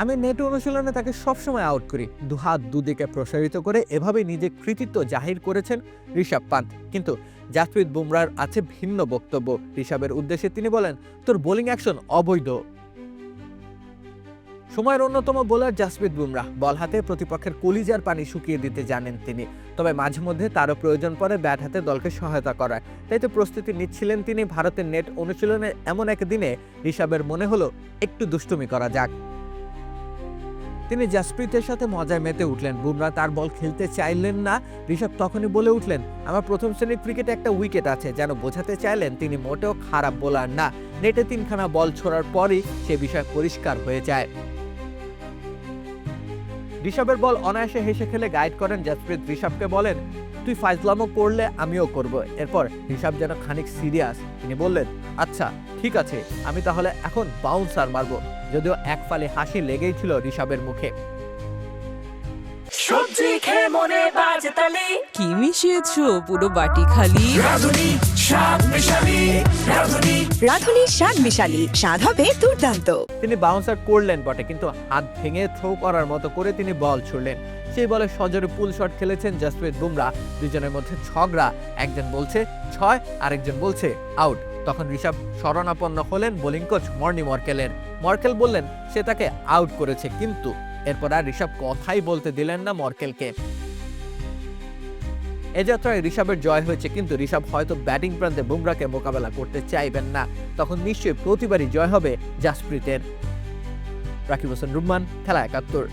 আমি নেট অনুশীলনে তাকে সবসময় আউট করি। দুহাত দুদিকে প্রসারিত করে এভাবে নিজের কৃতিত্ব জাহির করেছেন ঋষভ পান্ত কিন্তু জাসপ্রীত বুমরার আছে ভিন্ন বক্তব্য। ঋষভের উদ্দেশ্যে তিনি বলেন, তোর বোলিং অ্যাকশন অবৈধ। সময়ের অন্যতম বোলার জাসপ্রীত বুমরা বল হাতে প্রতিপক্ষের কলিজার পানি শুকিয়ে দিতে জানেন তিনি। তবে মাঝে মধ্যে তারও প্রয়োজন পড়ে ব্যাট হাতে দলকে সহায়তা করায়। তাই তো প্রস্তুতি নিচ্ছিলেন তিনি ভারতের নেট অনুশীলনের এমন এক দিনে। ঋষভের মনে হলো, একটু দুষ্টুমি করা যাক। তিনি জাসপ্রীতের সাথে মজায় মেতে উঠলেন। বুমরা তার বল খেলতে চাইলেন না। ঋষভ তখনই বলে উঠলেন, আমার প্রথম শ্রেণির ক্রিকেটে একটা উইকেট আছে। যেন বোঝাতে চাইলেন, তিনি মোটেও খারাপ বোলার না। নেটে তিনখানা বল ছোড়ার পরই সে বিষয় পরিষ্কার হয়ে যায়। ঋষভের বল অনায়াসে হেসে খেলে গাইড করেন জাসপ্রীত। ঋষভকে বলেন তুই ফাইজলামো করলে আমিও করব। এরপর ঋষভ যেন খানিক সিরিয়াস তিনি বললেন আচ্ছা ঠিক আছে আমি তাহলে এখন বাউন্সার মারবো। যদিও এক ফালে হাসি লেগেই ছিল ঋষভের মুখে। সবজি খেয়ে মনে বাজে তালি। কি মিশিয়েছো পুরো বাটি খালি? রাধুনি মিশালি রাধুনি রাধুনি স্বাদ মিশালি স্বাদ হবে দুর্দান্ত। তিনি বাউন্সার করলেন বটে কিন্তু হাত ভেঙে থ্রো করার মতো করে তিনি বল ছুড়লেন। সেই বলে সজোরে পুল শট খেলেছেন জাসপ্রীত বুমরা। দুজনের মধ্যে ঝগড়া একজন বলছে ছয় আরেকজন বলছে আউট। তখন ঋষভ শরণাপন্ন হলেন বোলিং কোচ মর্নি মর্কেলের। মর্কেল বললেন সে তাকে আউট করেছে কিন্তু। এরপর আর ঋষভ কথাই বলতে দিলেন না মর্কেলকে। এ যাত্রায় ঋষভের জয় হয়েছে, কিন্তু ঋষভ হয়তো ব্যাটিং প্রান্তে বুমরাকে মোকাবেলা করতে চাইবেন না। তখন নিশ্চয়ই প্রতিবারই জয় হবে জাসপ্রীতের। রাকিব হোসেন রুম্মান, খেলা একাত্তর।